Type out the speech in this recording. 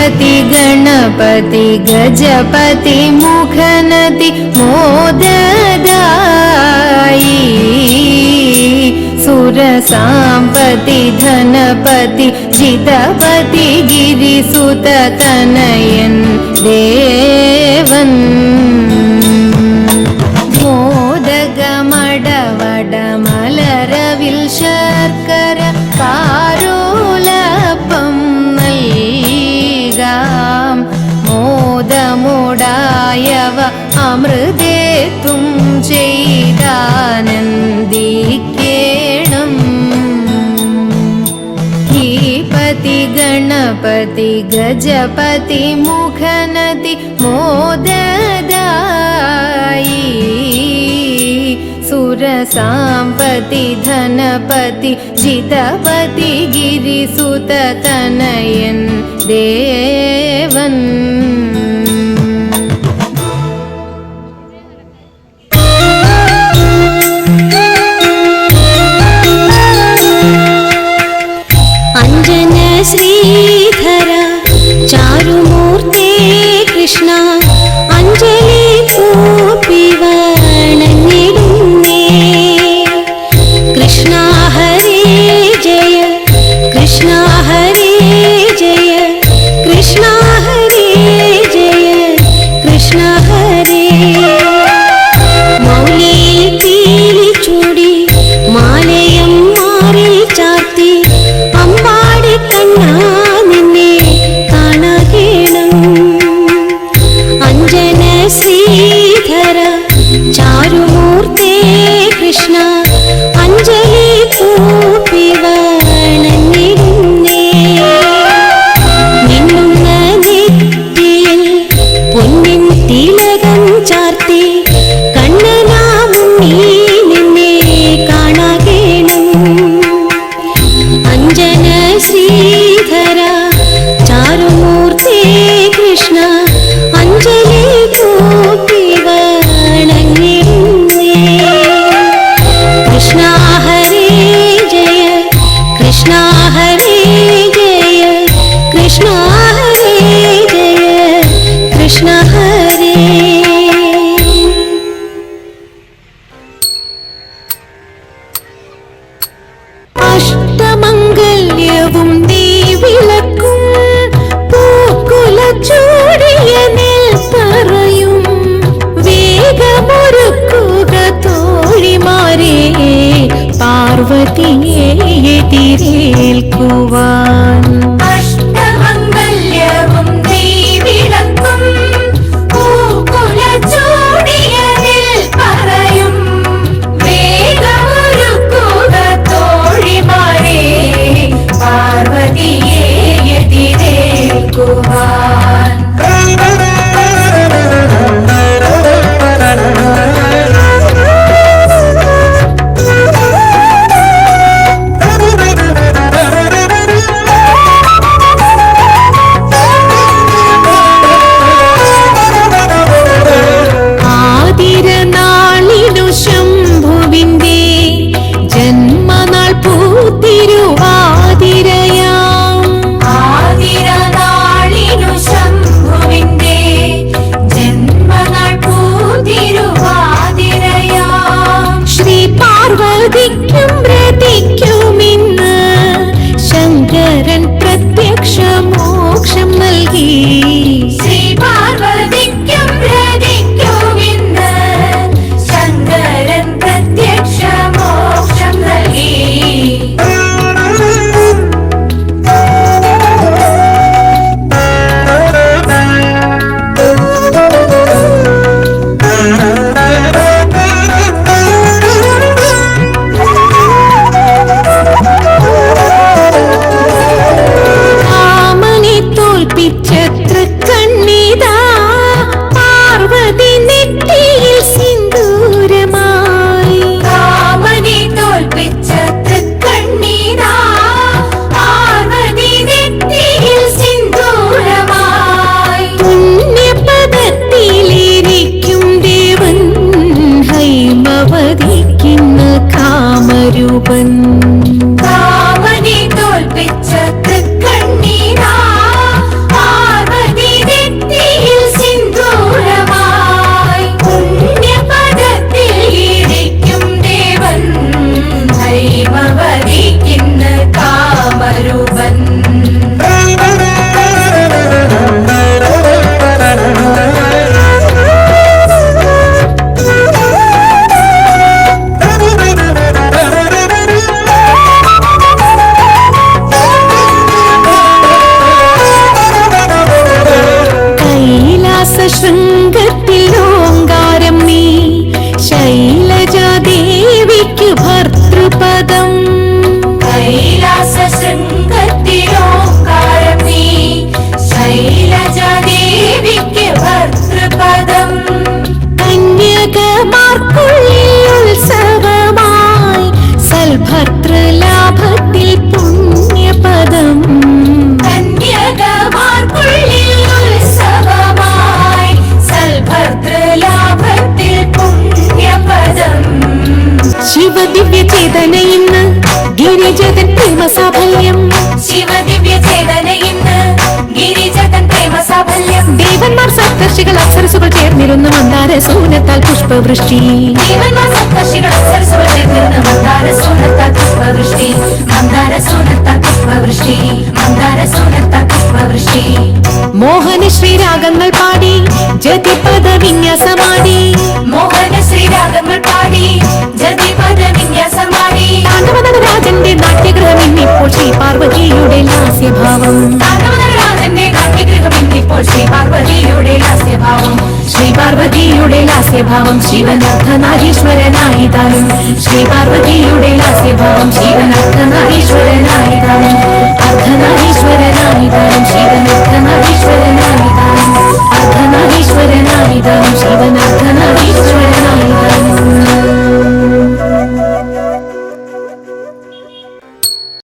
पति गणपति गजपति मुखनति मोददायि। सुरसाम्पति धनपति जितपति गिरिसुततनयन् देवन्। ीदानन्दिकेण हीपति गणपति गजपति मुखनति मोददायि। सुरसाम्पति धनपति जितपति गिरिसुततनयन् देवन्। कृष्ण हरे। जनश्री ജ്യോതിയെ എതിരേൽക്കുവാൻ ഗിരിജതൻ പ്രേമ സാഫല്യം ശിവദിവ്യ ചേതന ഇന്ന് ഗിരിജതൻ പ്രേമസാഫല്യം. ദേവന്മാർ സപ്തർഷികൾ അപ്സരസുകൾ ചേർന്നിരുന്ന മന്ദാര സൂനത്താൽ പുഷ്പവൃഷ്ടി. ദേവന്മാർ സപ്തർഷികൾ അപ്സരസുകൾ ചേർന്നിരുന്ന മന്ദാര സൂനത്താൽ പുഷ്പവൃഷ്ടി. മന്ദാര സൂനത്താൽ പുഷ്പവൃഷ്ടി. മന്ദാര സൂനത്താൽ പുഷ്പവൃഷ്ടി. മോഹന ശ്രീരാഗങ്ങൾ പാടി ജതിപദ വിന്യാസമാടി. മോഹന ശ്രീരാഗങ്ങൾ പാടി ജതിപദ വിന്യാസമാടി. നാഥന്റെ നാട്യഗ്രഹം ഇന്നിപ്പോൾ ശ്രീ പാർവതിയുടെ ലാസ്യഭാവം. ശ്രീ പാർവതിയുടെ ലാസ്യഭാവം. ശിവനാഥനാരീശ്വരനായി താനും ശ്രീ പാർവതിയുടെ ലാസ്യഭാവം ശിവനാഥനാരീശ്വരനായി താനും അർദ്ധനാരീ